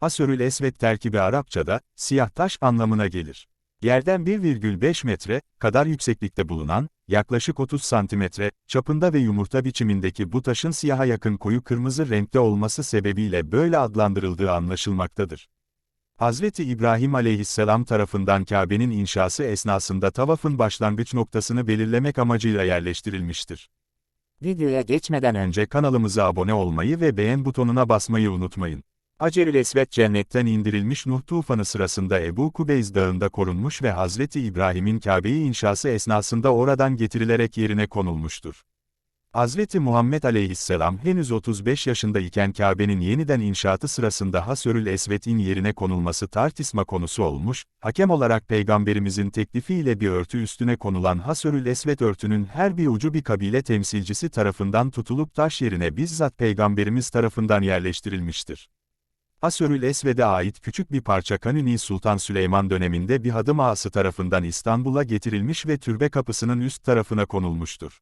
Hasörül Esvet terkibi Arapçada, siyah taş anlamına gelir. Yerden 1,5 metre kadar yükseklikte bulunan, yaklaşık 30 santimetre çapında ve yumurta biçimindeki bu taşın siyaha yakın koyu kırmızı renkte olması sebebiyle böyle adlandırıldığı anlaşılmaktadır. Hazreti İbrahim aleyhisselam tarafından Kabe'nin inşası esnasında tavafın başlangıç noktasını belirlemek amacıyla yerleştirilmiştir. Videoya geçmeden önce kanalımıza abone olmayı ve beğen butonuna basmayı unutmayın. Hacerül Esvet cennetten indirilmiş Nuh tufanı sırasında Ebu Kubeys dağında korunmuş ve Hazreti İbrahim'in Kabe'yi inşası esnasında oradan getirilerek yerine konulmuştur. Hazreti Muhammed aleyhisselam henüz 35 yaşındayken Kabe'nin yeniden inşaatı sırasında Hasörül Esvet'in yerine konulması tartışma konusu olmuş, hakem olarak Peygamberimizin teklifiyle bir örtü üstüne konulan Hasörül Esvet örtünün her bir ucu bir kabile temsilcisi tarafından tutulup taş yerine bizzat Peygamberimiz tarafından yerleştirilmiştir. Hasörül Esved'e ait küçük bir parça Kanuni Sultan Süleyman döneminde bir hadım ağası tarafından İstanbul'a getirilmiş ve türbe kapısının üst tarafına konulmuştur.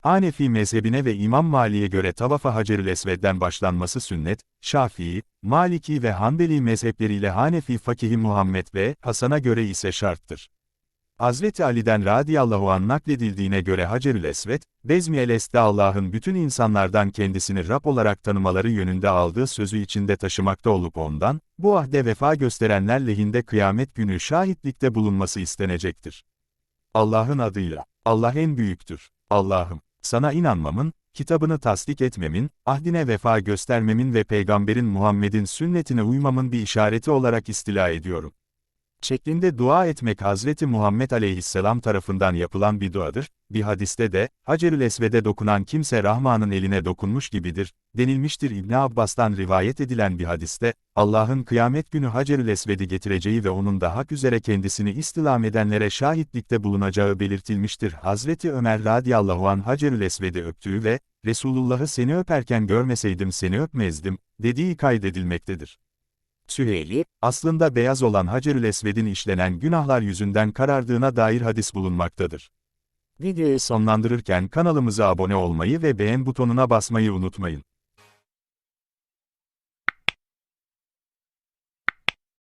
Hanefi mezhebine ve İmam Mali'ye göre tavafa Hacerül Esved'den başlanması sünnet, Şafii, Maliki ve Hanbeli mezhepleriyle Hanefi Fakihi Muhammed ve Hasan'a göre ise şarttır. Hazreti Ali'den radiyallahu an nakledildiğine göre Hacerül Esved, Bezmi el-Es'te Allah'ın bütün insanlardan kendisini Rab olarak tanımaları yönünde aldığı sözü içinde taşımakta olup ondan, bu ahde vefa gösterenler lehinde kıyamet günü şahitlikte bulunması istenecektir. Allah'ın adıyla, Allah en büyüktür. Allah'ım, sana inanmamın, kitabını tasdik etmemin, ahdine vefa göstermemin ve peygamberin Muhammed'in sünnetine uymamın bir işareti olarak istila ediyorum şeklinde dua etmek Hazreti Muhammed aleyhisselam tarafından yapılan bir duadır, bir hadiste de, Hacerül Esved'e dokunan kimse Rahman'ın eline dokunmuş gibidir, denilmiştir İbn Abbas'tan rivayet edilen bir hadiste, Allah'ın kıyamet günü Hacerül Esved'i getireceği ve onun da hak üzere kendisini istilam edenlere şahitlikte bulunacağı belirtilmiştir. Hazreti Ömer radiyallahu an Hacerül Esved'i öptüğü ve, Resulullah'ı seni öperken görmeseydim seni öpmezdim, dediği kaydedilmektedir. Süheyli, aslında beyaz olan Hacerül Esved'in işlenen günahlar yüzünden karardığına dair hadis bulunmaktadır. Videoyu sonlandırırken kanalımıza abone olmayı ve beğen butonuna basmayı unutmayın.